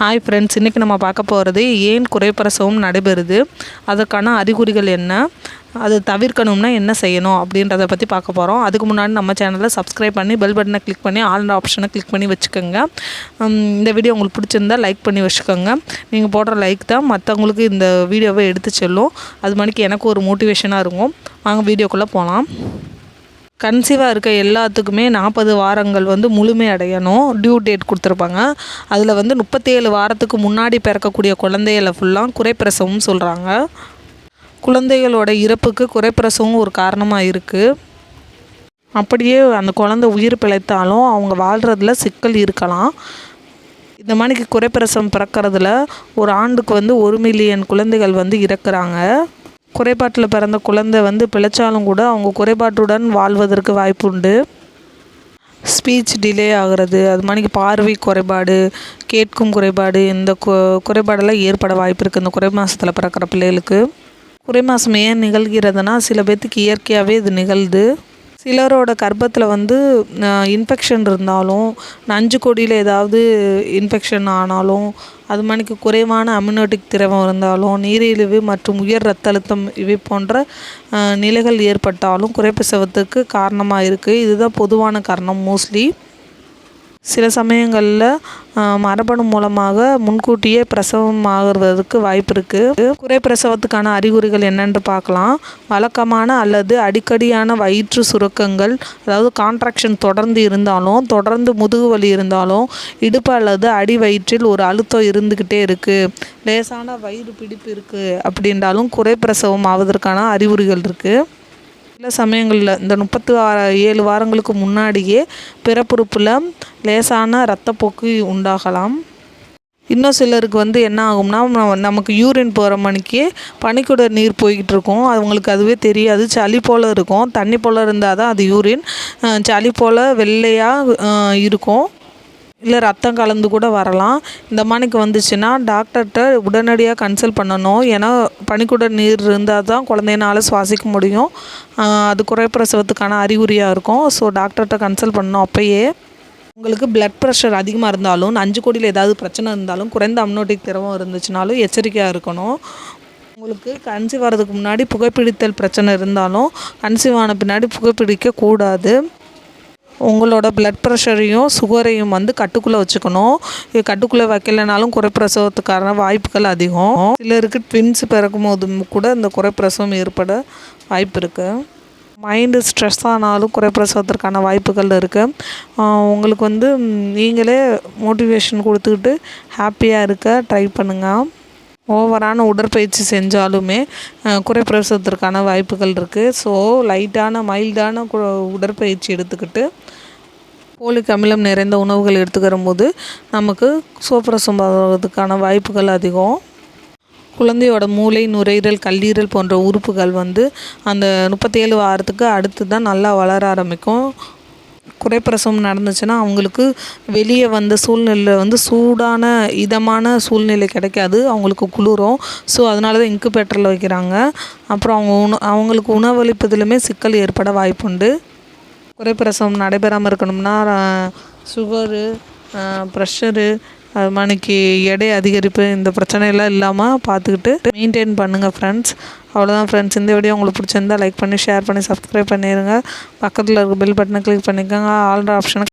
Hi friends இன்றைக்கி நம்ம பார்க்க போகிறது ஏன் குறைப்பிரசவம் நடைபெறுது? அதற்கான அறிகுறிகள் என்ன? அது தவிர்க்கணும்னா என்ன செய்யணும்? அப்படின்றத பற்றி பார்க்க போகிறோம் அதுக்கு முன்னாடி நம்ம சேனலை சப்ஸ்கிரைப் பண்ணி பெல் பட்டனை கிளிக் பண்ணி ஆல் ஆப்ஷனை கிளிக் பண்ணி வச்சுக்கோங்க. இந்த வீடியோ உங்களுக்கு பிடிச்சிருந்தா லைக் பண்ணி வச்சுக்கோங்க. நீங்கள் போடுற லைக் தான் மற்றவங்களுக்கு இந்த வீடியோவை எடுத்து செல்லும். அது மணிக்கு எனக்கு ஒரு மோட்டிவேஷனாக இருக்கும். வாங்க வீடியோக்குள்ளே போகலாம் கன்சீவாக இருக்க எல்லாத்துக்குமே நாற்பது வாரங்கள் வந்து முழுமை அடையணும். டியூ டேட் கொடுத்துருப்பாங்க. அதில் வந்து முப்பத்தேழு வாரத்துக்கு முன்னாடி பிறக்கக்கூடிய குழந்தைகளை ஃபுல்லாக குறைப்பிரசவம் சொல்கிறாங்க குழந்தைகளோட இறப்புக்கு குறைப்பிரசவம் ஒரு காரணமாக இருக்குது அப்படியே அந்த குழந்தை உயிர் பிழைத்தாலும் அவங்க வாழ்கிறதுல சிக்கல் இருக்கலாம். இந்த மாதிரிக்கு குறைப்பிரசவம் பிறக்கிறதுல ஒரு ஆண்டுக்கு வந்து ஒரு மில்லியன் குழந்தைகள் வந்து இறக்குறாங்க. குறைபாட்டில் பிறந்த குழந்தை வந்து பிழைச்சாலும் கூட அவங்க குறைபாட்டுடன் வாழ்வதற்கு வாய்ப்பு உண்டு. ஸ்பீச் டிலே ஆகிறது அது மாதிரி பார்வை குறைபாடு கேட்கும் குறைபாடு இந்த கு குறைபாடெல்லாம் ஏற்பட வாய்ப்பு இருக்குது இந்த குறை மாதத்தில் பிறக்கிற பிள்ளைகளுக்கு. குறை மாதம் ஏன் நிகழ்கிறதுனா சில பேர்த்துக்கு இயற்கையாகவே இது நிகழ்து. சிலரோட கர்ப்பத்தில் வந்து இன்ஃபெக்ஷன் இருந்தாலும் நஞ்சு கொடியில் ஏதாவது இன்ஃபெக்ஷன் ஆனாலும் அது மாதிரிக்கு குறைவான அமினோட்டிக் திரவம் இருந்தாலும் நீரிழிவு மற்றும் உயர் ரத்த அழுத்தம் இவை போன்ற நிலைகள் ஏற்பட்டாலும் குறைப்பிரசவத்துக்கு காரணமாக இருக்குது இதுதான் பொதுவான காரணம் மோஸ்ட்லி சில சமயங்களில் மரபணு மூலமாக முன்கூட்டியே பிரசவம் ஆகிறதுக்கு வாய்ப்பு இருக்குது குறை பிரசவத்துக்கான அறிகுறிகள் என்னென்று பார்க்கலாம். வழக்கமான அல்லது அடிக்கடியான வயிற்று சுருக்கங்கள் அதாவது கான்ட்ராக்ஷன் தொடர்ந்து இருந்தாலும் தொடர்ந்து முதுகு வலி இருந்தாலும் இடுப்பு அல்லது அடி வயிற்றில் ஒரு அழுத்தம் இருந்துக்கிட்டே இருக்குது லேசான வயிறு பிடிப்பு இருக்குது அப்படின்றாலும் குறை பிரசவம் ஆவதற்கான அறிகுறிகள் இருக்குது சில சமயங்களில் இந்த முப்பத்து ஆறு ஏழு வாரங்களுக்கு முன்னாடியே பிறப்புறுப்பில் லேசான ரத்தப்போக்கு உண்டாகலாம். இன்னும் சிலருக்கு வந்து என்ன ஆகும்னா நமக்கு யூரின் போகிற மணிக்கே பனிக்கூட நீர் போய்கிட்டு இருக்கும். அவங்களுக்கு அதுவே தெரியாது. சளி போல் இருக்கும். தண்ணி போல் இருந்தால் தான் அது யூரின். சளி போல் வெள்ளையாக இருக்கும். இல்லை ரத்தம் கலந்து கூட வரலாம். இந்த மாதிரிக்கு வந்துச்சுன்னா டாக்டர்கிட்ட உடனடியாக கன்சல்ட் பண்ணணும். ஏன்னா பனிக்கூட நீர் இருந்தால் தான் குழந்தையினால் சுவாசிக்க முடியும். அது குறைப்பிரசவத்துக்கான அறிகுறியாக இருக்கும். ஸோ டாக்டர்கிட்ட கன்சல்ட் பண்ணணும் அப்போயே. உங்களுக்கு பிளட் ப்ரெஷர் அதிகமாக இருந்தாலும் நஞ்சு கோடியில் ஏதாவது பிரச்சனை இருந்தாலும் குறைந்த அம்னோட்டிக் திரவம் இருந்துச்சுனாலும் எச்சரிக்கையாக இருக்கணும். உங்களுக்கு கன்சீவ் வரதுக்கு முன்னாடி புகைப்பிடித்தல் பிரச்சனை இருந்தாலும் கன்சீவ் ஆன பின்னாடி புகைப்பிடிக்க கூடாது. உங்களோட பிளட் ப்ரெஷரையும் சுகரையும் வந்து கட்டுக்குள்ளே வச்சுக்கணும். இது கட்டுக்குள்ளே வைக்கலைனாலும் குறைப்பிரசவத்துக்கான வாய்ப்புகள் அதிகம். சிலருக்கு ட்வின்ஸ் பிறக்கும் போதும் கூட இந்த குறைப்பிரசவம் ஏற்பட வாய்ப்பு இருக்குது மைண்டு ஸ்ட்ரெஸ் ஆனாலும் குறைப்பிரசவத்திற்கான வாய்ப்புகள் இருக்குது உங்களுக்கு வந்து நீங்களே மோட்டிவேஷன் கொடுத்துக்கிட்டு ஹாப்பியாக இருக்க ட்ரை பண்ணுங்கள் ஓவரான உடற்பயிற்சி செஞ்சாலுமே குறைப்பிரசவத்திற்கான வாய்ப்புகள் இருக்குது ஸோ லைட்டான மைல்டான உடற்பயிற்சி எடுத்துக்கிட்டு போலிக் அமிலம் நிறைந்த உணவுகள் எடுத்துக்கிற போது நமக்கு சுவப்பிரசவம் ஆகிறதுக்கான வாய்ப்புகள் அதிகம். குழந்தையோட மூளை நுரையீரல் கல்லீரல் போன்ற உறுப்புகள் வந்து அந்த முப்பத்தேழு வாரத்துக்கு அடுத்து தான் நல்லா வளர ஆரம்பிக்கும். குறைப்பிரசவம் நடந்துச்சுன்னா அவங்களுக்கு வெளியே வந்த சூழ்நிலையில் வந்து சூடான இதமான சூழ்நிலை கிடைக்காது. அவங்களுக்கு குளிரும். ஸோ அதனால தான் இன்குபேட்டரில் வைக்கிறாங்க. அப்புறம் அவங்க உண அவங்களுக்கு உணவளிப்பதிலுமே சிக்கல் ஏற்பட வாய்ப்புண்டு. குறைப்பிரசவம் நடைபெறாமல் இருக்கணும்னா சுகரு ப்ரெஷரு அது மாதிரிக்கு எடை அதிகரிப்பு இந்த பிரச்சனையெல்லாம் இல்லாமல் பார்த்துக்கிட்டு மெயின்டைன் பண்ணுங்கள் ஃப்ரெண்ட்ஸ் அவ்வளோதான் ஃப்ரெண்ட்ஸ் இந்த வீடியோ உங்களுக்கு பிடிச்சிருந்தா லைக் பண்ணி ஷேர் பண்ணி சப்ஸ்கிரைப் பண்ணிடுங்க பக்கத்தில் இருக்க பெல் பட்டனை கிளிக் பண்ணிக்கோங்க. ஆல்ட்ரு ஆப்ஷனை